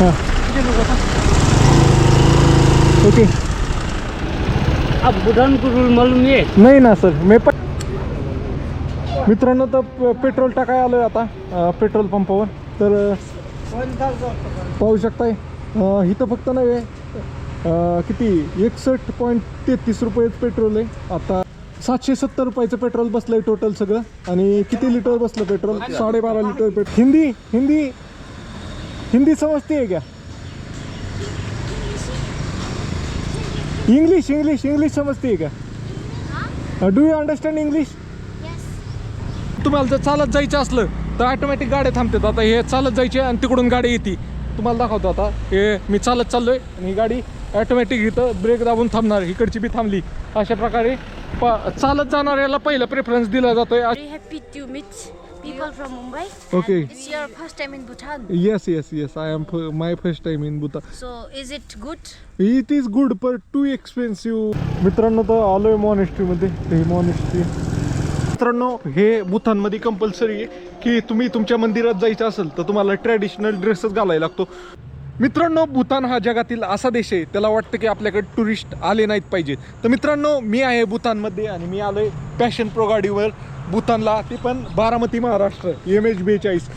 हां. ओके. मालूम नहीं नाही ना सर मी पण मित्रांनो तर प- पेट्रोल टाकाय आलोय आता पेट्रोल पंपावर. तर पाहू शकताय इथं फक्त नव्हे किती? एकसष्ट पॉईंट तेहतीस रुपयेच पेट्रोल आहे. आता सातशे सत्तर रुपयाचं पेट्रोल बसलंय टोटल सगळं. आणि किती लिटर बसलं पेट्रोल? साडेबारा लिटर पेट्रोल. हिंदी हिंदी हिंदी समजते है क्या इंग्लिश इंग्लिश इंग्लिश समजते है क्या डू यू अंडरस्टँड इंग्लिश तुम्हाला जर चालत जायचं असलं तर ऑटोमॅटिक गाड्या थांबतात. आता हे चालत जायचे आणि तिकडून गाडी येते. तुम्हाला दाखवतो आता. हे मी चालत चाललोय आणि ही गाडी ऑटोमॅटिक इथं ब्रेक दाबून थांबणार. इकडची बी थांबली. अशा प्रकारे प- चालत जाणाऱ्याला पहिला प्रेफरन्स दिला जातोय. People from Mumbai. Okay. And it's your first time in Bhutan. Yes yes yes I am my first time in बुता So is it good? It is good per too expensive मित्रांनो तर आलोय मॉनेस्ट्रीमध्ये हे monastery मित्रांनो हे भूतानमध्ये compulsory आहे की तुम्ही तुमच्या मंदिरात जायचं असेल तर तुम्हाला ट्रॅडिशनल ड्रेसच घालायला लागतो. मित्रांनो भूतान हा जगातील असा देश आहे. त्याला वाटतं की आपल्याकडे टुरिस्ट आले नाहीत पाहिजेत. तर मित्रांनो मी आहे भूतानमध्ये आणि मी आलोय पॅशन प्रो गाडीवर. भूतानला ते पण बारामती महाराष्ट्र एम एच बेचाळीस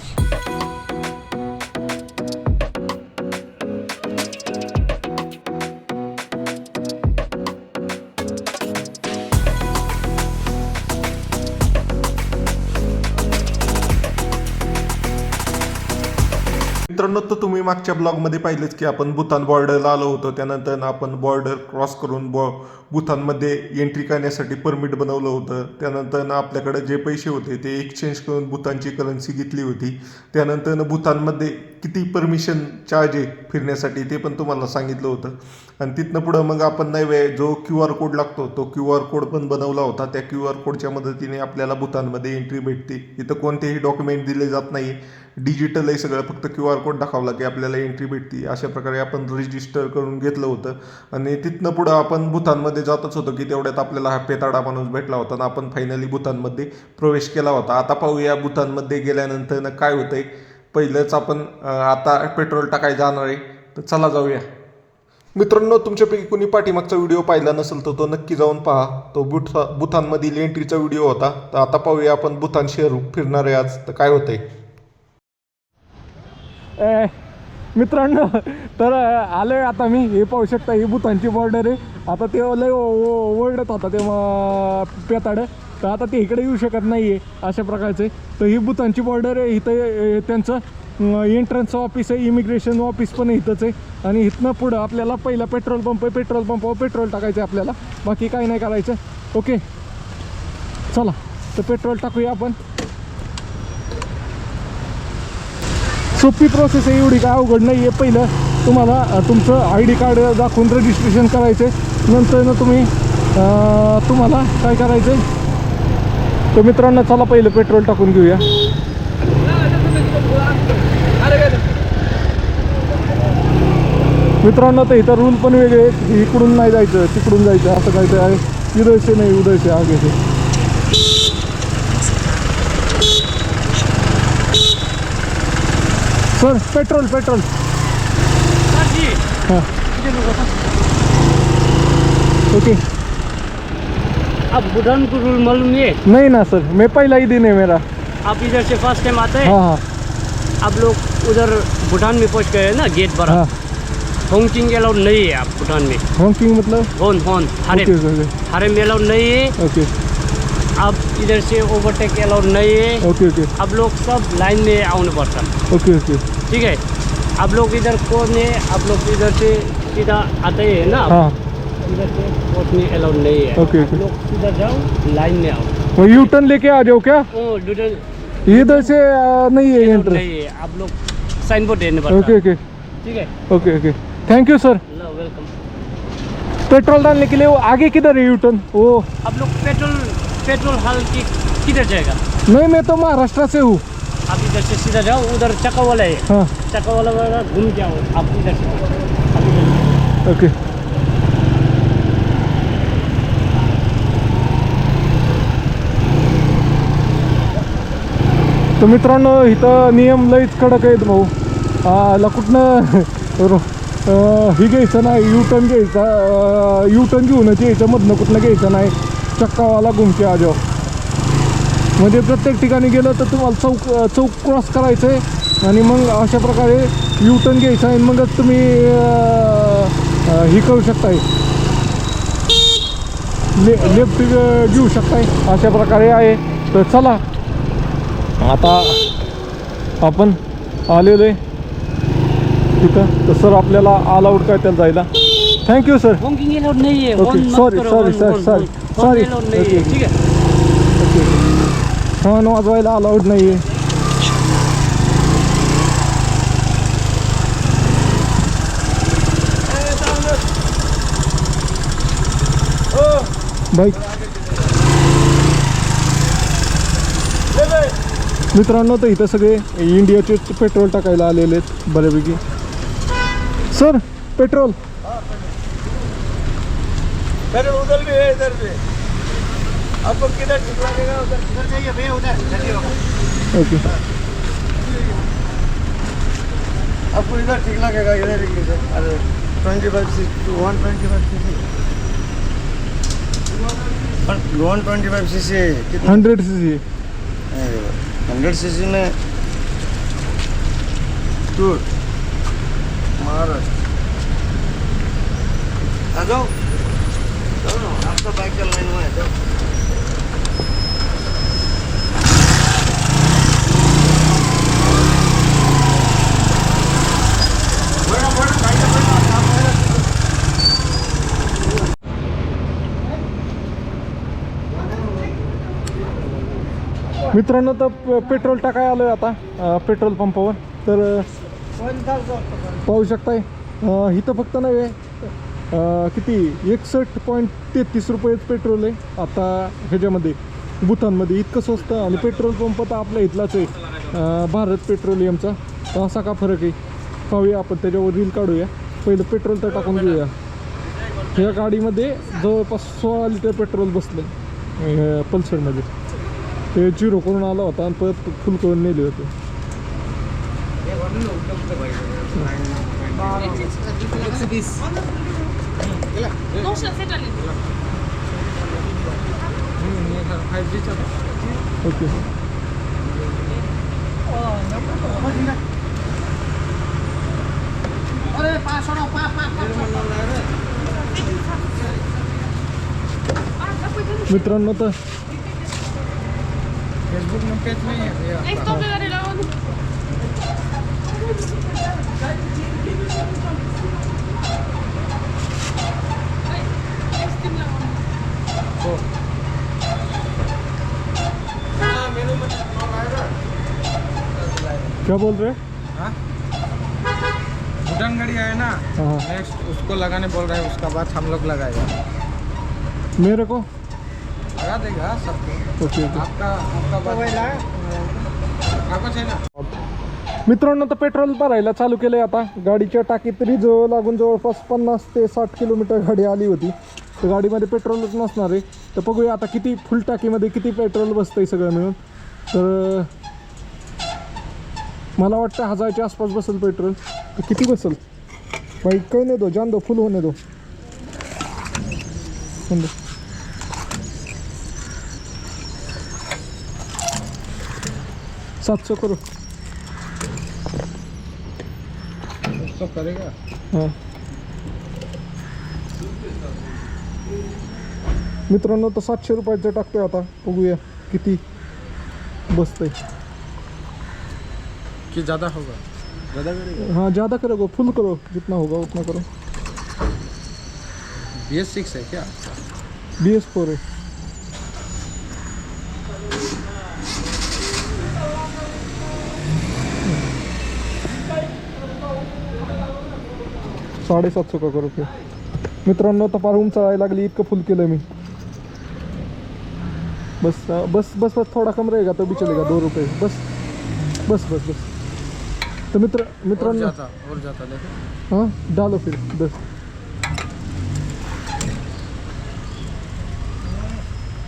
मित्रांनो तर तुम्ही मागच्या ब्लॉगमध्ये पाहिलेच की आपण भूतान बॉर्डरला आलो होतो. त्यानंतर आपण बॉर्डर क्रॉस करून बॉ भूतानमध्ये एंट्री करण्यासाठी परमिट बनवलं होतं. त्यानंतर आपल्याकडे जे पैसे होते ते एक्सचेंज करून भूतानची करन्सी घेतली होती. त्यानंतर भूतानमध्ये किती परमिशन चार्ज आहे फिरण्यासाठी ते पण तुम्हाला सांगितलं होतं. आणि तिथनं पुढं मग आपण नव्हे जो क्यू आर कोड लागतो तो क्यू आर कोड पण बनवला होता. त्या क्यू आर कोडच्या मदतीने आपल्याला भूतानमध्ये एंट्री भेटते. इथं कोणतेही डॉक्युमेंट दिले जात नाही डिजिटल आहे सगळं. फक्त क्यू आर कोड दाखवला की आपल्याला एंट्री भेटते. अशा प्रकारे आपण रजिस्टर करून घेतलं होतं. आणि तिथनं पुढं आपण भूतानमध्ये जातच होतो की तेवढ्यात आपल्याला हा पेताडा माणूस भेटला होता आणि आपण फायनली भूतानमध्ये प्रवेश केला होता. आता पाहूया भूतानमध्ये गेल्यानंतर ना काय होतंय. पहिलंच आपण आता पेट्रोल टाकाय जाणार आहे. तर चला जाऊया. मित्रांनो तुमच्यापैकी कोणी पाठीमागचा व्हिडिओ पाहिला नसेल तर तो नक्की जाऊन पहा. तो बुथा भूतानमधील एंट्रीचा व्हिडिओ होता. तर आता पाहूया आपण भूतान शहर फिरणार आहे आज. तर काय होतंय? मित्रांनो तर आलोय आता मी. हे पाहू शकता ही भूतांची बॉर्डर आहे. आता ते लय ओरडत होता ते पेताड. तर आता ते इकडे येऊ शकत नाही आहे अशा प्रकारचे. तर ही भूतांची बॉर्डर आहे. इथं त्यांचं एंट्रन्स ऑफिस आहे. इमिग्रेशन ऑफिस पण इथंच आहे. आणि इथनं पुढं आपल्याला पहिला पेट्रोल पंप आहे. पेट्रोल पंपावर पेट्रोल टाकायचं आहे आपल्याला. बाकी काही नाही करायचं. ओके चला. तर पेट्रोल टाकूया आपण. सोपी प्रोसेस आहे एवढी काय अवघड नाही आहे पहिलं तुम्हाला तुमचं आय डी कार्ड दाखवून रजिस्ट्रेशन करायचं आहे नंतर ना तुम्ही तुम्हाला काय करायचं आहे तर मित्रांनो चला पहिलं पेट्रोल टाकून घेऊया. मित्रांनो तर इथं रूल पण वेगळे इकडून नाही जायचं तिकडून जायचं असं काय ते आहे इधरचे नाही उदयचे आगे sir petrol petrol. Sir ji हाँ। ओके। अब भूटान को रूल मालूम है नहीं ना सर मैं पहला ही दिन है मेरा। आप इधर से फ़र्स्ट टाइम आते हैं? हाँ हाँ। आप लोग उधर भूटान में पहुँच गए ना गेट पर। हाँ। अलाउड नहीं है आप भूटान में। हॉकिंग मतलब? होन होन हरे। हरे में अलाउड नहीं है। ओके आप इधर से ओवरटेक अलाउड नहीं है। ओके ओके आप लोग सब लाइन में आने पड़ता। ओके ओके ठीक है? आप लोग इधर कोर्ट में आप लोग इधर से सीधा आते हैं ना? हाँ। इधर से कोर्ट में अलाउड नहीं है। Okay, okay. लोग इधर जाओ लाइन में आओ। वो यू टर्न लेके आ जाओ क्या? इधर से नहीं है एंट्री नहीं है। आप लोग साइन बोर्ड देने पड़ता। ओके ओके ठीक है? Okay okay thank you sir welcome petrol डालने के लिए वो आगे किधर है यू टर्न वो आप लोग पेट्रोल पेट्रोल हाल की किधर जाएगा? नहीं मैं तो महाराष्ट्र से हूँ। आप इधर से सीधा जाओ उधर चक्का वाला है। हाँ। चक्का वाला वाला घूम के आओ आप इधर से। ओके। तर मित्रांनो इथं नियम लईच कडक आहेत भाऊ. अं, ही घ्यायचं नाही यू टर्न घ्यायचा यू टर्न घेऊनच यायचं मधनं कुठनं घ्यायचं नाही. चक्कावाला घुमके आजो. म्हणजे प्रत्येक ठिकाणी गेलं तर तुम्हाला चौक चौक क्रॉस करायचं आहे आणि मग अशा प्रकारे यू टर्न घ्यायचा आहे मगच तुम्ही ही करू शकताय. ले लेफ्ट घेऊ शकताय. अशा प्रकारे आहे. तर चला. आता आपण आलेलो आहे. तिथं. तर सर आपल्याला ऑल आउट काय त्याला जायला? थँक्यू सर होंगिंग अलाउड नहीं है Okay, है Okay. ठीक है हॉर्न वाजवायला अलाउड नाही आहे बाईक मित्रांनो तर इथं सगळे इंडियाचे पेट्रोल टाकायला आलेले आहेत बऱ्यापैकी. सर पेट्रोल अरे उधर भी है इधर भी। आपको किधर ठीक लगेगा उधर उधर जाइए भैया उधर। ओके। आपको इधर ठीक लगेगा इधर ही सर अरे twenty five C two one twenty five C C one twenty five C C कितना hundred C C hundred C C में टू महाराष्ट्र आ जाओ। मित्रांनो तर पेट्रोल टाकाय आलो आहे आता पेट्रोल पंपावर. तर पाहू शकताय इथं फक्त नव्हे किती? एकसष्ट पॉईंट तेहतीस रुपयेच पेट्रोल आहे. आता ह्याच्यामध्ये बुथांमध्ये इतकं स्वस्त आणि पेट्रोल पंप तर आपल्या इथलाच आहे. भारत पेट्रोलियमचा तर असा का फरक आहे? पाहूया आपण त्याच्यावर रील काढूया. पहिलं पेट्रोल तर टाकून घेऊया. ह्या गाडीमध्ये जवळपास सोळा लिटर पेट्रोल बसलं पल्सरमध्ये. ते झिरो करून आला होता आणि परत फुल करून नेले होते. ओके मित्रांनो तर क्या बोल रहे? हैं? भूटान गाड़ी आया ना हाँ नेक्स्ट उसको लगाने बोल रहे हैं उसका बाद हम लोग लगाएगा। मेरे को? लगा देगा सबको। ओके आपका आपका है ना? मित्रांनो तर पेट्रोल भरायला चालू केलंय आता. गाडीच्या टाकीत रिझर्व लागून जवळपास पन्नास ते साठ किलोमीटर गाडी आली होती. तर गाडीमध्ये पेट्रोलच नसणार आहे. तर बघूया आता किती फुल टाकीमध्ये किती पेट्रोल बसतंय सगळं मिळून. तर मला वाटतं हजारच्या आसपास बसेल पेट्रोल. तर किती बसेल? भाई काही नाही दो जान दो फुल होणे दो होने दो. सात सौ करो हां. मित्रांनो तर सातशे रुपयाचं टाकतोय आता. बघूया किती बसतंय. कि ज़्यादा होगा? ज़्यादा करेगा? हाँ ज़्यादा करोगे फुल करो जितना होगा उतना करो। बी एस सिक्स है क्या? बी एस फोर है। साडेसातशे का करो फिर। मित्रांनो तर फार उंच लागली इतकं फुल केलं मी। बस बस बस बस थोडा कम रहेगा तो भी चलेगा दो रुपये। बस बस बस बस। तर मित्र और मित्रांनो जाता और जाता लेकिन हाँ डालो फिर दस।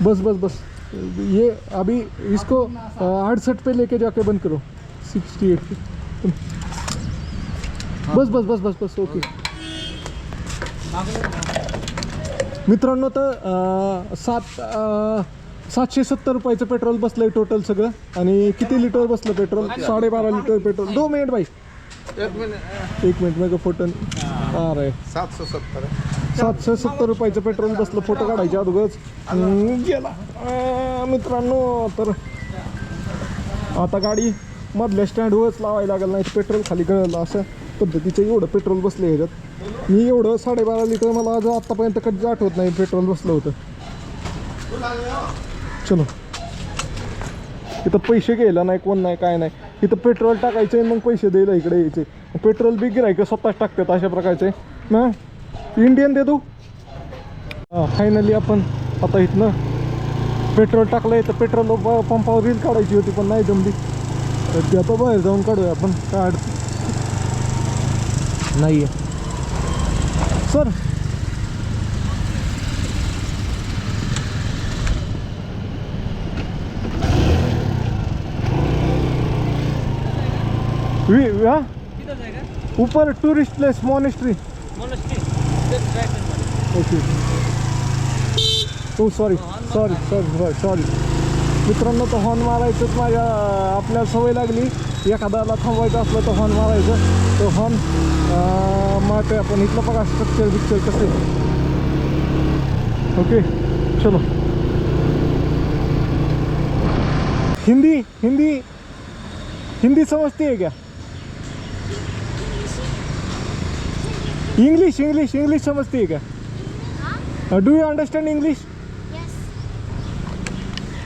बस बस बस। ये अभी इसको अड़सठ पे लेके जाके बंद करो। सिक्सटी एट पे। बस बस बस बस बस ओके। मित्रांनो तर अं, सात सातशे सत्तर रुपयाचं पेट्रोल बसलंय टोटल सगळं. आणि किती लिटर बसलं पेट्रोल? साडेबारा लिटर पेट्रोल. दोन मिनिट बाई एक मिनिट. मग फोटो. अरे. सातशे सत्तर. सातशे सत्तर रुपयाचं पेट्रोल बसलं फोटो काढायच्या अगोदरच. गेला. मित्रांनो तर आता गाडी मधल्या स्टँडवरच लावायला लागेल नाही पेट्रोल खाली गळलं. असं पद्धतीचं एवढं पेट्रोल बसलं ह्याच्यात. मी एवढं साडेबारा लिटर मला आज आत्तापर्यंत कधीच आठवत नाही पेट्रोल बसलं होतं. चलो. इथं पैसे घ्यायला नाही कोण नाही काय नाही. इथं पेट्रोल टाकायचं मग पैसे द्यायला इकडे यायचे. पेट्रोल बी गिरायचं स्वतःच टाकतात अशा प्रकारचे. ना इंडियन देतो फायनली आपण आता इथनं पेट्रोल टाकलंय तर पेट्रोल पंपावर रील काढायची होती पण नाही जमली. तर ती आता बाहेर जाऊन काढूया आपण. काय नाही सर वी हा? ऊपर टूरिस्ट प्लेस मोनेस्ट्री ओके हो sorry sorry sorry sorry sorry मित्रांनो तर हॉर्न मारायचंच माझ्या आपल्याला सवय लागली. एखाद्याला थांबवायचं असलं तर हॉर्न मारायचं. तो हॉर्न मारतोय आपण. इथलं बघा स्ट्रक्चर बिक्चर कसं. आहे ओके चलो. हिंदी हिंदी हिंदी समझती है क्या इंग्लिश इंग्लिश इंग्लिश समजते का? Do you understand English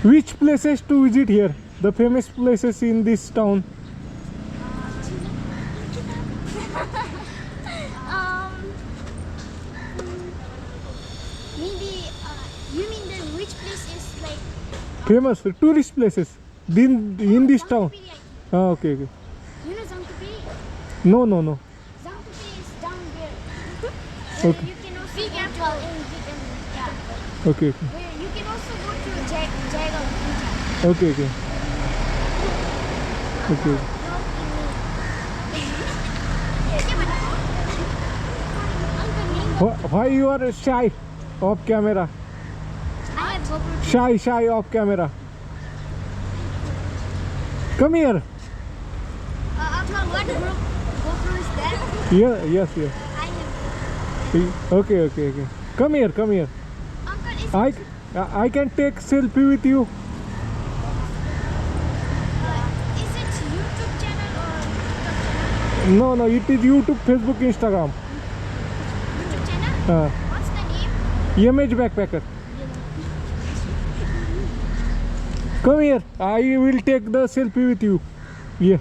which places to visit here the famous places in this town famous tourist places in this town okay okay no no no Okay. You can also go to in Vietnam. Yeah. Okay, okay. You can also go to Jag Jagal. Okay, okay. Okay. Why you are shy off camera? I have GoPro. Shy, shy off camera. Come here. Uh, Akmal, what GoPro is that? Yeah, yes, yes. Okay, okay, okay. Come here, come here. Uncle, I, I can take selfie with you. uh, is it YouTube channel or TikTok channel? No, no, it is YouTube, Facebook, Instagram. YouTube channel? Uh, What's the name? MH Backpacker. Come here. I will take the selfie with you. Yeah.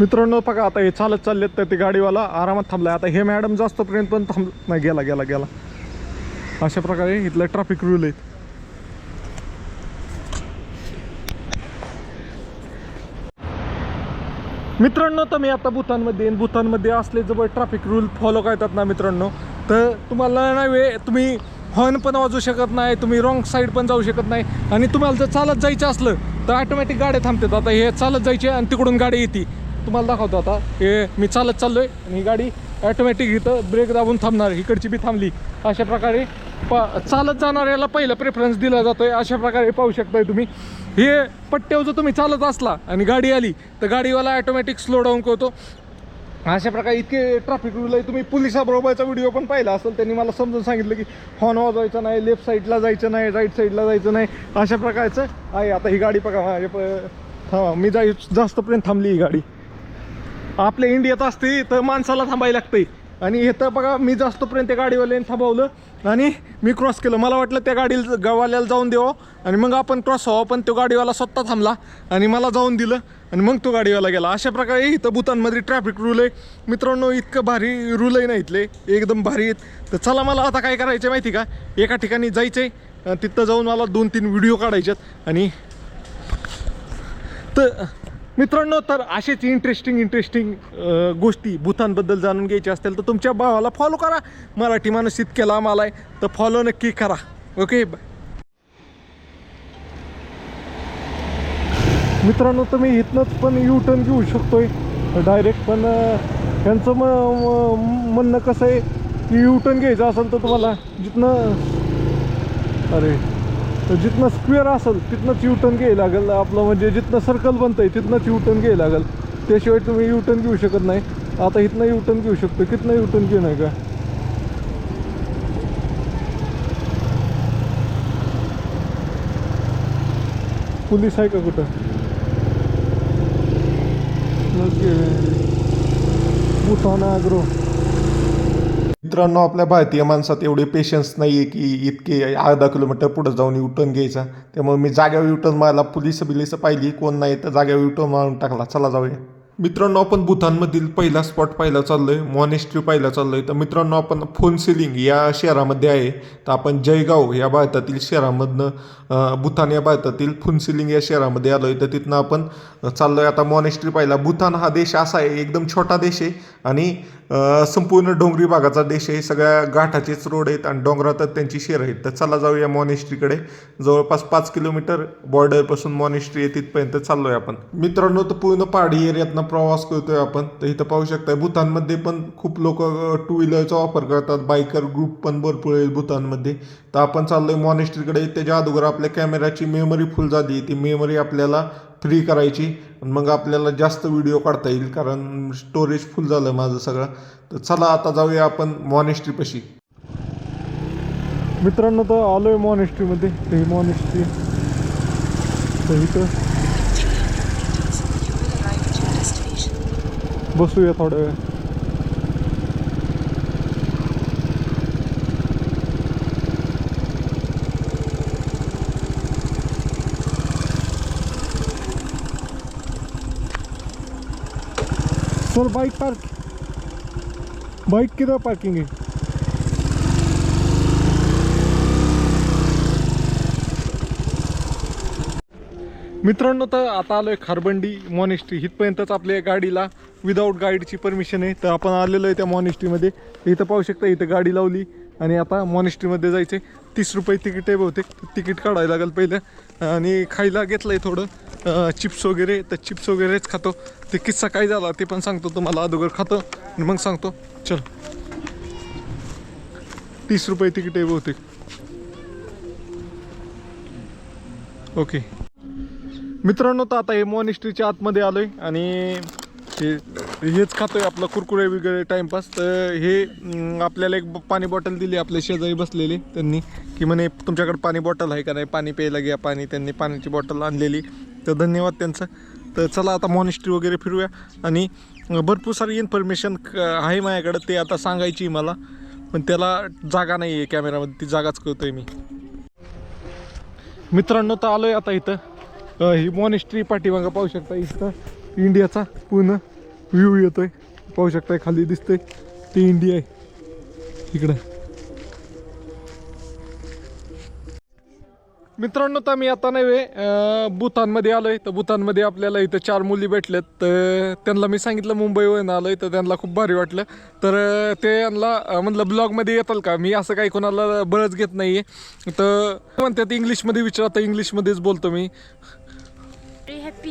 मित्रांनो बघा आता हे चालत चाललेत तर ते गाडीवाला आरामात थांबलाय. आता हे मॅडम जास्तपर्यंत पण थांब नाही गेला गेला गेला. अशा प्रकारे इथलं ट्रॅफिक रूल आहेत. मित्रांनो तर मी आता भूतानमध्ये येईन भूतानमध्ये असले जवळ ट्रॅफिक रूल फॉलो करतात ना मित्रांनो तर तुम्हाला नाही वेळ तुम्ही हॉर्न पण वाजवू शकत नाही तुम्ही रॉंग साईड पण जाऊ शकत नाही. आणि तुम्हाला जर चालत जायचं असलं तर ऑटोमॅटिक गाड्या थांबतात. आता हे चालत जायचे आणि तिकडून गाडी येते. तुम्हाला दाखवतो आता. हे मी चालत चाललो आहे आणि ही गाडी ऑटोमॅटिक इथं ब्रेक दाबून थांबणार इकडची बी थांबली. अशा प्रकारे प चालत जाणाऱ्याला पहिला प्रेफरन्स दिला जातो आहे अशा प्रकारे पाहू शकताय तुम्ही. हे पट्ट्यावर जर तुम्ही चालत असला आणि गाडी आली तर गाडीवाला ऑटोमॅटिक स्लो डाऊन करतो. अशा प्रकारे इतके ट्रॅफिक रूल आहे. तुम्ही पोलिसाबरोबरचा व्हिडिओ पण पाहिला असेल त्यांनी मला समजून सांगितलं की हॉर्न वाजवायचं नाही लेफ्ट साईडला जायचं नाही राईट साईडला जायचं नाही. अशा प्रकारचं आहे. आता ही गाडी बघा माझ्या प- थांबा मी जाय जास्तपर्यंत थांबली ही गाडी. आपल्या इंडियात असते तर माणसाला थांबायला लागतंय. आणि हे तर बघा मी जास्तपर्यंत त्या गाडीवाल्याने थांबवलं. आणि मी क्रॉस केलं. मला वाटलं त्या गाडीला गावाल्याला जाऊन देवा आणि मग आपण क्रॉस व्हावं पण तो गाडीवाला स्वतः थांबला. आणि मला जाऊन दिलं. आणि मग तो गाडीवाला गेला. अशा प्रकारे इथं भूतानमध्ये ट्रॅफिक रूल आहे. मित्रांनो इतकं भारी रूल आहे ना इथले. एकदम भारी आहेत. तर चला मला आता काय करायचं माहिती का? एका ठिकाणी जायचं आहे तिथं जाऊन मला दोन तीन व्हिडिओ काढायच्यात आणि तर मित्रांनो तर असेच इंटरेस्टिंग इंटरेस्टिंग गोष्टी भूतांबद्दल जाणून घ्यायच्या असतील तर तुमच्या भावाला फॉलो करा. मराठी माणूस इतक्या आम्हाला आहे तर फॉलो नक्की करा. ओके मित्रांनो तुम्ही इथनंच पण यू टर्न घेऊ शकतोय. डायरेक्ट पण त्यांचं म- म्हणणं कसं आहे? की यू टर्न घ्यायचं असेल तर तुम्हाला जिथनं अरे. तर जिथनं स्क्वेअर असेल तिथनंच यू टर्न घ्यायला लागेल. आपलं म्हणजे जिथनं सर्कल बनतं आहे तिथनंच यू टर्न घ्यायला लागेल. त्याशिवाय तुम्ही यू टर्न घेऊ शकत नाही. आता इथनं यू टर्न घेऊ शकतो. कितनं यू टर्न घेऊ नाही का? पोलीस आहे का कुठं? बुथाना अग्रो मित्रांनो आपल्या भारतीय माणसात एवढे पेशन्स नाही आहे की इतके अर्धा किलोमीटर पुढं जाऊन युटर्न घ्यायचा. त्यामुळे मी जाग्यावर युटर्न मारला पुलिस बिलिस पाहिली. कोण नाही तर जाग्यावर युटर्न मारून टाकला. चला जाऊया. मित्रांनो आपण भूतानमधील पहिला स्पॉट पाहायला चाललोय. मॉनेस्ट्री पाहायला चाललोय. तर मित्रांनो आपण फोन सिलिंग या शहरामध्ये आहे. तर आपण जयगाव या भारतातील शहरामधनं भूतान या भारतातील फुनसिलिंग या शहरामध्ये आलोय. तर तिथनं आपण चाललोय. आता मॉनेस्ट्री पाहिला भूतान हा देश असा आहे. एकदम छोटा देश आहे. आणि संपूर्ण डोंगरी भागाचा देश आहे. सगळ्या घाटाचेच रोड आहेत आणि डोंगरातच त्यांची शेर आहेत. तर चला जाऊया मॉनेस्ट्रीकडे. जवळपास पाच किलोमीटर बॉर्डरपासून मॉनेस्ट्री आहे तिथपर्यंत चाललो आहे आपण. मित्रांनो तर पूर्ण पहाडी एरियातनं प्रवास करतोय आपण. तर इथं पाहू शकताय भूतानमध्ये पण खूप लोक टू व्हीलरचा वापर करतात. बायकर ग्रुप पण भरपूर आहेत भूतानमध्ये. तर आपण चाललोय मॉनेस्ट्रीकडे. त्याच्या अगोदर आपल्या कॅमेराची मेमरी फुल झाली. ती मेमरी आपल्याला फ्री करायची मग आपल्याला जास्त व्हिडिओ काढता येईल कारण स्टोरेज फुल झालं माझं सगळं. तर चला आता जाऊया आपण मॉनेस्ट्रीपाशी मित्रांनो तर आलोय मॉनेस्ट्रीमध्ये ते मॉनेस्ट्री तर इथं बसूया थोड्या वेळ. सर बाइक पार्क बाइक किधर पार्किंग है. मित्रांनो तर आता आलोय खारबंडी मॉनेस्ट्री इथपर्यंतच आपल्या गाडीला विदाऊट गाईडची परमिशन आहे. तर आपण आलेलो आहे त्या मॉनेस्ट्रीमध्ये इथं पाहू शकता इथं गाडी लावली आणि आता मॉनेस्ट्रीमध्ये जायचे तीस रुपये तिकीट आहे बहुतेक. तिकीट काढायला लागेल पहिलं. आणि खायला घेतलं आहे थोडं. चिप्स वगैरे तर चिप्स वगैरेच खातो. ते किस्सा काय झाला ते पण सांगतो तुम्हाला. अगोदर खातो आणि मग सांगतो. चल. तीस रुपये तिकीट आहे बहुतेक. ओके. मित्रांनो तर आता हे मॉनिस्ट्रीच्या आतमध्ये आलोय आणि हे हेच खातोय आपलं कुरकुरे वगैरे टाइमपास तर हे आपल्याला एक ब- पाणी बॉटल दिली आपल्या शेजारी बसलेली त्यांनी की म्हणे तुमच्याकडे पाणी बॉटल आहे का नाही? पाणी प्यायला घ्या. पाणी त्यांनी पाण्याची बॉटल आणलेली. तर धन्यवाद त्यांचं. तर चला आता मॉनिस्ट्री वगैरे फिरूया. आणि भरपूर सारी इन्फॉर्मेशन आहे माझ्याकडं ते आता सांगायची आहे मला. पण त्याला जागा नाही आहे कॅमेरामध्ये ती जागाच करतोय मी. मित्रांनो तर आलोय आता इथं. ही मॉनिस्ट्री पाठीमागं पाहू शकता इथं. इंडियाचा पूर्ण व्ह्यू येतोय. पाहू शकताय खाली दिसतंय. ते इंडिया आहे. इकडं. मित्रांनो तर मी आता नव्हे भूतानमध्ये आलो आहे तर भूतानमध्ये आपल्याला इथं चार मुली भेटल्यात तर त्यांना मी सांगितलं मुंबईवरून आलो आहे तर त्यांना खूप भारी वाटलं. तर ते यांना म्हटलं म्हणलं ब्लॉगमध्ये येताल का? मी असं काही कोणाला बळच घेत नाही आहे तर म्हणतात इंग्लिशमध्ये विचारता इंग्लिशमध्येच बोलतो मी. Happy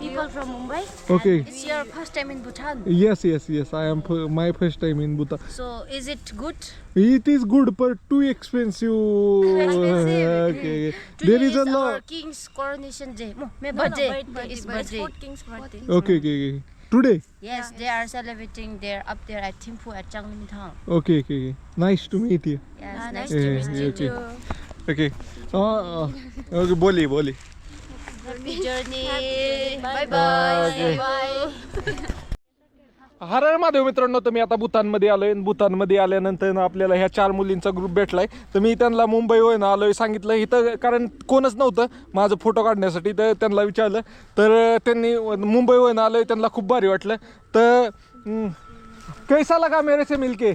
people from Mumbai. Okay. It's your first time in Bhutan. Yes, yes, yes. I am my first time in Bhutan. So is it good? It is good, but too expensive. expensive. okay. Today there is, is a lot. King's coronation day. No, no, birthday. No, birthday. It's birthday. King's birthday. Okay, okay, okay. Today? Yes, they are celebrating. there up there at Temple at Changnamtang. Okay, okay, okay. Nice to meet you. Yes, ah, nice, nice to eh, meet you. Okay. Okay. Uh, okay. Boli, boli. Happy journey. Bye Okay. bye. Har Har Mahadev मित्रांनो तर मी आता भूतानमध्ये आलोय आणि भूतानमध्ये आल्यानंतर ना आपल्याला ह्या चार मुलींचा ग्रुप भेटलाय तर मी त्यांना मुंबईवरून आलोय सांगितलं इथं कारण कोणच नव्हतं माझं फोटो काढण्यासाठी तर त्यांना विचारलं तर त्यांनी मुंबईवरून आलोय त्यांना खूप भारी वाटलं तर कैसा लगा मेरे से मिलके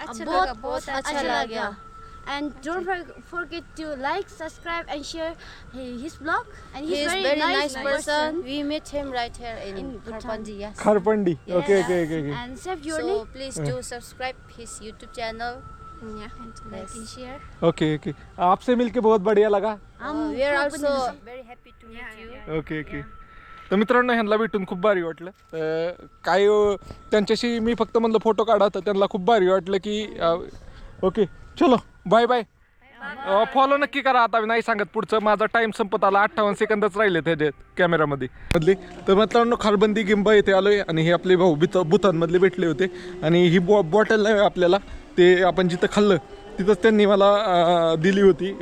बहुत बहुत अच्छा लगा. And don't for- forget to like, subscribe, and share his blog. And he's, He's very, very nice, nice person. person. We met him right here in, In. Kharbandi, yes. Kharbandi okay okay okay okay And save your So please do subscribe his YouTube channel. Yeah, and to like and share. Okay okay आपसे मिलके बहुत बढ़िया लगा I'm we are from also Indonesia. very happy to meet you. Okay okay तर मित्रांनो ह्यांना भेटून खूप भारी वाटलं अं, काय अं, त्यांच्याशी मी फक्त म्हणलं फ़ोटो काढा तर त्यांना खूप भारी वाटलं की अं, ओके चलो. Bye bye. फॉलो नक्की करा आता. नाही सांगत पुढचं. माझा टाइम संपत आला. अठ्ठावन्न सेकंदच राहिले त्याच्यात कॅमेरामध्ये मधले. तर मित्रांनो खारबंदी गिंबा येथे आलोय आणि हे आपले भाऊ बित बुतांमधले भेटले होते. आणि ही बॉ बॉटल नाही आपल्याला. ते आपण जिथं खाल्लं तिथंच त्यांनी मला दिली होती.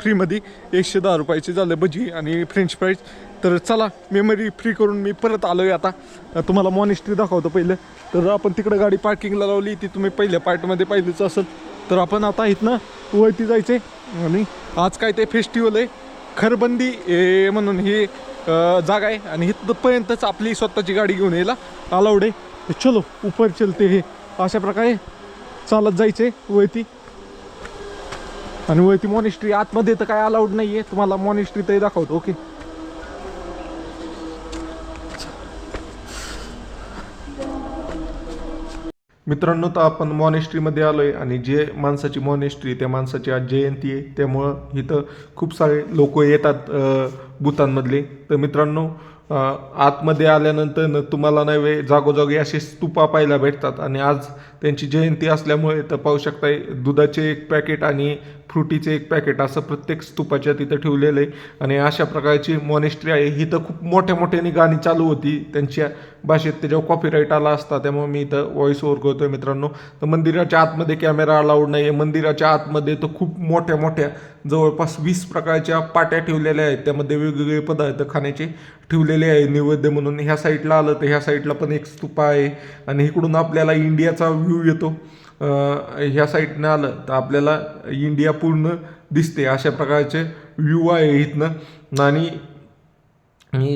फ्रीमध्ये एकशे दहा रुपयाची झालं भजी आणि फ्रेंच फ्राईज तर चला मेमरी फ्री करून मी परत आलो आहे आता. तुम्हाला मॉनिस्ट्री दाखवतो पहिलं. तर आपण तिकडं गाडी पार्किंगला लावली. ती तुम्ही पहिल्या पार्टमध्ये पाहिलीच असेल. तर आपण आता इथनं वरती जायचे आणि आज काय ते फेस्टिवल आहे. खरबंदी ए, म्हणून ही जागा आहे. आणि इथपर्यंतच आपली स्वतःची गाडी घेऊन यायला अलाउड आहे. चलो उपर चलते हे. अशा प्रकारे चालत जायचे वरती. आणि वरती मॉनिस्ट्री आतमध्ये तर काय अलाउड नाही आहे तुम्हाला मॉनिस्ट्री तरी दाखवतो ओके मित्रांनो तर आपण मॉनेस्ट्रीमध्ये आलो आहे आणि जे माणसाची मॉनेस्ट्री त्या माणसाची आज जयंती आहे त्यामुळं इथं खूप सारे लोक येतात भूतानमधले. तर मित्रांनो आतमध्ये आल्यानंतर न तुम्हाला नव्हे जागोजागी असे स्तूपा पाहायला भेटतात. आणि आज त्यांची जयंती असल्यामुळे तर पाहू शकताय दुधाचे एक पॅकेट आणि फ्रुटीचे एक पॅकेट असं प्रत्येक स्तूपाच्या तिथं ठेवलेलं आहे. आणि अशा प्रकारची मॉनेस्ट्री आहे. ही तर खूप मोठ्या मोठ्याने गाणी चालू होती. त्यांच्या भाषेत त्याच्यावर कॉपीराईट आला असता. त्यामुळे मी इथं व्हॉइस ओव्हर करतोय मित्रांनो. तर मंदिराच्या आतमध्ये कॅमेरा अलाउड नाही आहे मंदिराच्या आतमध्ये तर खूप मोठ्या मोठ्या जवळपास वीस प्रकारच्या पाट्या ठेवलेल्या आहेत. त्यामध्ये वेगवेगळे पदार्थ खाण्याचे ठेवलेले आहे. नैवेद्य म्हणून ह्या साईडला आलं तर ह्या साईडला पण एक स्तूपा आहे. आणि इकडून आपल्याला इंडियाचा व्ह्यू येतो. ह्या साईडनं आलं तर आपल्याला इंडिया पूर्ण दिसते अशा प्रकारचे व्ह्यू आहे इथनं. आणि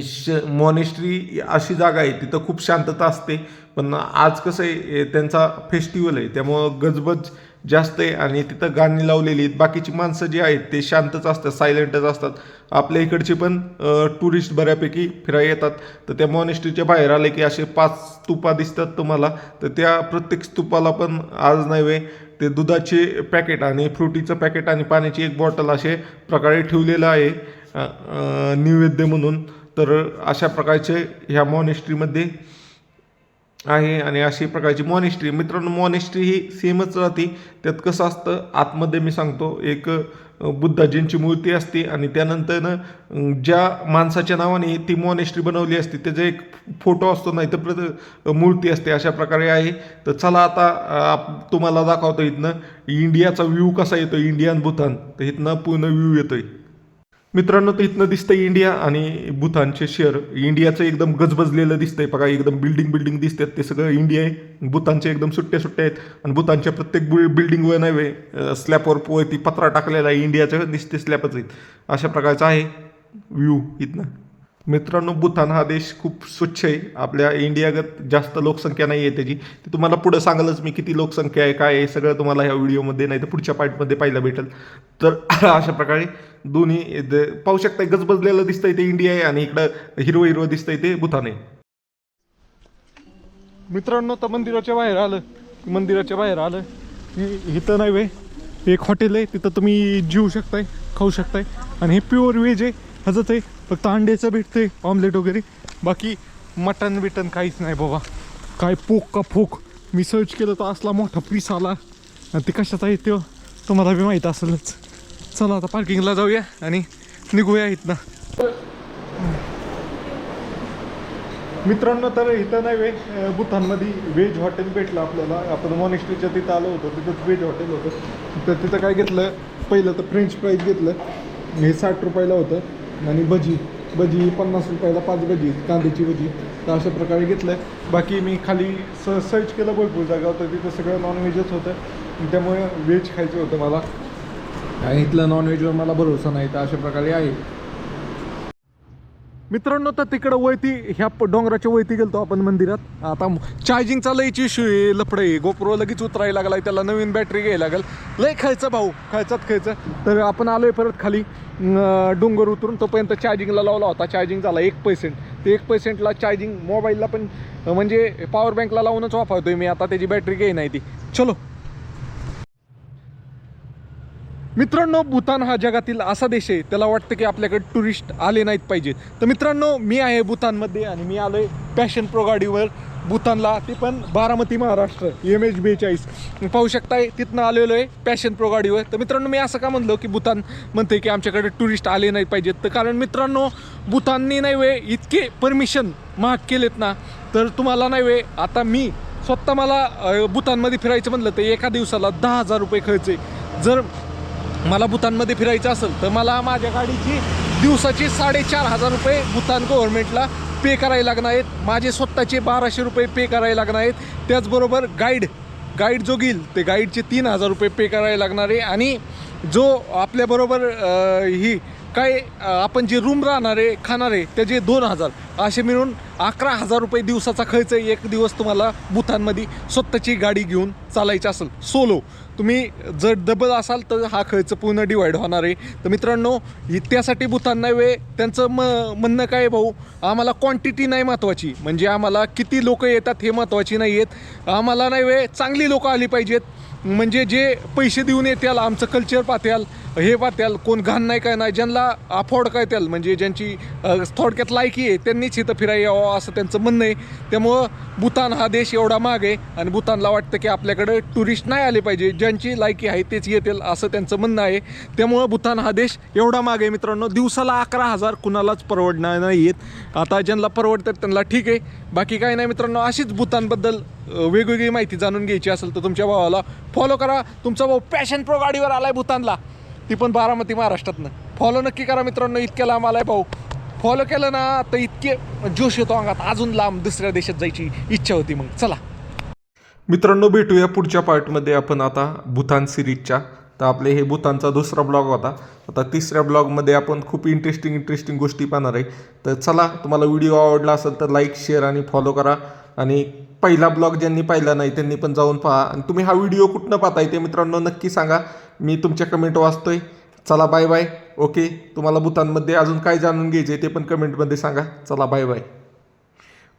श मॉनेस्ट्री अशी जागा आहे तिथं खूप शांतता असते. पण आज कसं आहे त्यांचा फेस्टिवल आहे त्यामुळं गजबज जास्त आहे आणि तिथं गाणी लावलेली आहेत. बाकीची माणसं जी आहेत ते शांतच असतात सायलेंटच असतात. आपल्या इकडचे पण टुरिस्ट बऱ्यापैकी फिरायला येतात. तर त्या मॉनेस्ट्रीच्या बाहेर आले की असे पाच स्तूपा दिसतात तुम्हाला. तर त्या प्रत्येक स्तूपाला पण आज नव्हे ते दुधाचे पॅकेट आणि फ्रुटीचं पॅकेट आणि पाण्याची एक बॉटल असे प्रकारे ठेवलेलं आहे नैवेद्य म्हणून. तर अशा प्रकारचे ह्या मॉनेस्ट्रीमध्ये आहे आणि अशी प्रकारची मॉनेस्ट्री मित्रांनो मॉनेस्ट्री ही सेमच राहते. त्यात कसं असतं आतमध्ये मी सांगतो एक बुद्धाजींची मूर्ती असते आणि त्यानंतर ज्या माणसाच्या नावाने ती मॉनेस्ट्री बनवली असते त्याचा एक फोटो असतो नाही तर प्र मूर्ती असते. अशा प्रकारे आहे. तर चला आता आप- तुम्हाला दाखवतो इथनं इंडियाचा व्ह्यू कसा येतो इंडियन भूतान तर इथनं पूर्ण व्ह्यू येतोय. मित्रांनो तर इथनं दिसतंय इंडिया आणि भूतानचे शेअर इंडियाचं एकदम गजबजलेलं दिसतंय. बघा एकदम बिल्डिंग बिल्डिंग दिसतात. ते सगळं इंडिया आहे. भूतानचे एकदम सुट्ट्या सुट्ट्या आहेत. आणि भूतानच्या प्रत्येक बिल्डिंगवर नव्हे स्लॅपवर ती पत्रा टाकलेला आहे. इंडियाचं दिसते स्लॅपच आहेत. अशा प्रकारचा आहे व्ह्यू इथनं. मित्रांनो भूतान हा देश खूप स्वच्छ आहे. आपल्या इंडियागत जास्त लोकसंख्या नाही आहे त्याची. ते तुम्हाला पुढं सांगालच मी किती लोकसंख्या आहे काय आहे सगळं तुम्हाला ह्या व्हिडिओमध्ये नाही तर पुढच्या पार्टमध्ये पाहायला भेटेल. तर अशा प्रकारे दोन्ही द- पाहू शकताय गजबजलेलं दिसतंय ते इंडिया आहे आणि इकडं हिरवं हिरवं दिसतंय ते भूतान आहे. मित्रांनो तर मंदिराच्या बाहेर आलं. मंदिराच्या बाहेर आलं. इथं नाही वे एक हॉटेल आहे तिथं तुम्ही जेवू शकताय खाऊ शकताय. आणि हे प्युअर व्हेज आहे. असंच आहे फक्त अंड्याचं भेटतंय ऑमलेट वगैरे. बाकी मटन बिटन काहीच नाही बाबा. काय पोक का फोक. मी सर्च केलं तर असला मोठा पीस आला. आणि ते कशाचा आहे तो? तुम्हाला बी माहीत असेलच. चला आता पार्किंगला जाऊया आणि निघूया इथनं. मित्रांनो तर इथं नाही वे बुथांमध्ये भूतानमध्ये व्हेज हॉटेल भेटलं आपल्याला. आपण मॉनेस्ट्रीच्या तिथं आलो होतो. तिथंच व्हेज हॉटेल होतं. तर तिथं काय घेतलं? पहिलं तर फ्रेंच फ्राईज घेतलं. हे साठ रुपयाला होतं. आणि भजी. भजी पन्नास रुपयाला पाच भजी कांद्याची भजी. तर अशा प्रकारे घेतलं आहे बाकी मी खाली स सर्च केलं भरपूर जागा होतं. तिथं सगळं नॉनव्हेजच होतं. त्यामुळे व्हेज खायचं होतं मला. आणि इथलं नॉनव्हेजवर मला भरोसा नाही. तर अशा प्रकारे आहे. मित्रांनो तर तिकडं वयती ह्या प- डोंगराच्या वळती गेलतो आपण मंदिरात. आता चार्जिंगचा लयची इश्यू आहे लफड आहे. गोप्रो लगेच उतरायला लागलाय त्याला नवीन बॅटरी घ्यायला लागेल. लय खायचं भाऊ खायचात खायचं. तर आपण आलोय परत खाली डोंगर उतरून. तोपर्यंत चार्जिंगला लावला होता. चार्जिंग झाला एक पर्सेंट ते एक पर्सेंटला चार्जिंग मोबाईलला पण म्हणजे पॉवर बँकला लावूनच वापरतोय मी आता. त्याची बॅटरी घे नाही ती. चलो. मित्रांनो भूतान हा जगातील असा देश आहे. त्याला वाटतं की आपल्याकडे टुरिस्ट आले नाहीत पाहिजेत. तर मित्रांनो मी आहे भूतानमध्ये आणि मी आलो आहे पॅशन प्रो गाडीवर. भूतानला ते पण बारामती महाराष्ट्र एम एच बेचाळीस पाहू शकताय तिथनं आलेलो आहे पॅशन प्रो गाडीवर. तर मित्रांनो मी असं का म्हणलो की भूतान म्हणते की आमच्याकडे टुरिस्ट आले नाही पाहिजेत. तर कारण मित्रांनो भूताननी नाही वे इतके परमिशन महाग केलेत ना. तर तुम्हाला नाही वे आता मी स्वतः मला भूतानमध्ये फिरायचं म्हणलं तर एका दिवसाला दहा हजार रुपये खर्च आहे. जर मला भूतानमध्ये फिरायचं असेल तर मला माझ्या गाडीची दिवसाची साडेचार हजार रुपये भूतान गव्हर्नमेंटला पे करायला लागणार आहेत. माझे स्वतःचे बाराशे रुपये पे करायला लागणार आहेत. त्याचबरोबर गाईड गाईड जो घेईल ते गाईडचे तीन हजार रुपये पे करायला लागणार आहे. आणि जो आपल्याबरोबर ही काय आपण जे रूम राहणार आहे त्याचे दोन हजार असे मिळून अकरा हजार रुपये दिवसाचा खर्च आहे. एक दिवस तुम्हाला बुथांमध्ये स्वतःची गाडी घेऊन चालायची असेल. सोलो. तुम्ही जर डबल असाल तर हा खर्च पूर्ण डिवाईड होणार आहे. तर मित्रांनो ही त्यासाठी बुथांना वेळ त्यांचं म म्हणणं काय भाऊ? आम्हाला क्वांटिटी नाही महत्त्वाची म्हणजे आम्हाला किती लोक येतात हे महत्त्वाची नाही आहेत. आम्हाला नाही वेळ चांगली लोकं आली पाहिजेत. म्हणजे जे पैसे देऊन येत्याल आमचं कल्चर पाहत्याल हे पाहत्याल कोण घाण नाही काय नाही ज्यांना अफोर्ड काय त्याल म्हणजे ज्यांची थोडक्यात लायकी आहे त्यांनीच इथं फिरायला यावं असं त्यांचं म्हणणं आहे. त्यामुळं भूतान हा देश एवढा माग आहे आणि भूतानला वाटतं की आपल्याकडं टुरिस्ट नाही आले पाहिजे ज्यांची लायकी आहे तेच येतील असं त्यांचं म्हणणं आहे. त्यामुळं भूतान हा देश एवढा माग आहे मित्रांनो दिवसाला अकरा हजार कुणालाच परवडणार नाही आहेत आता ज्यांना परवडतात त्यांना ठीक आहे. बाकी काही नाही मित्रांनो अशीच भूतानबद्दल वेगवेगळी माहिती जाणून घ्यायची असेल तर तुमच्या भावाला फॉलो करा. तुमचा भाऊ पॅशन प्रो गाडीवर आलाय भूतानला. ती पण बारामती महाराष्ट्रातनं. फॉलो नक्की करा मित्रांनो इतक्या लांब आलाय भाऊ. फॉलो केलं ना तर इतके जोश येतो अंगात. अजून लांब दुसऱ्या देशात जायची इच्छा होती मग. चला. मित्रांनो भेटूया पुढच्या पार्टमध्ये आपण आता भूतान सिरीजच्या तर आपले हे भूतानचा दुसरा ब्लॉग होता. आता तिसऱ्या ब्लॉगमध्ये आपण खूप इंटरेस्टिंग इंटरेस्टिंग गोष्टी पाहणार आहे. तर चला तुम्हाला व्हिडिओ आवडला असेल तर लाईक शेअर आणि फॉलो करा. आणि पहिला ब्लॉग ज्यांनी पाहिला नाही त्यांनी पण जाऊन पहा. आणि तुम्ही हा व्हिडिओ कुठनं पाहताय ते मित्रांनो नक्की सांगा. मी तुमच्या कमेंट वाचतोय. चला बाय बाय ओके तुम्हाला भूतानमध्ये अजून काय जाणून घ्यायचे ते पण कमेंटमध्ये सांगा. चला बाय बाय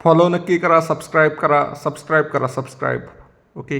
फॉलो नक्की करा सबस्क्राईब करा सबस्क्राईब करा सबस्क्राईब ओके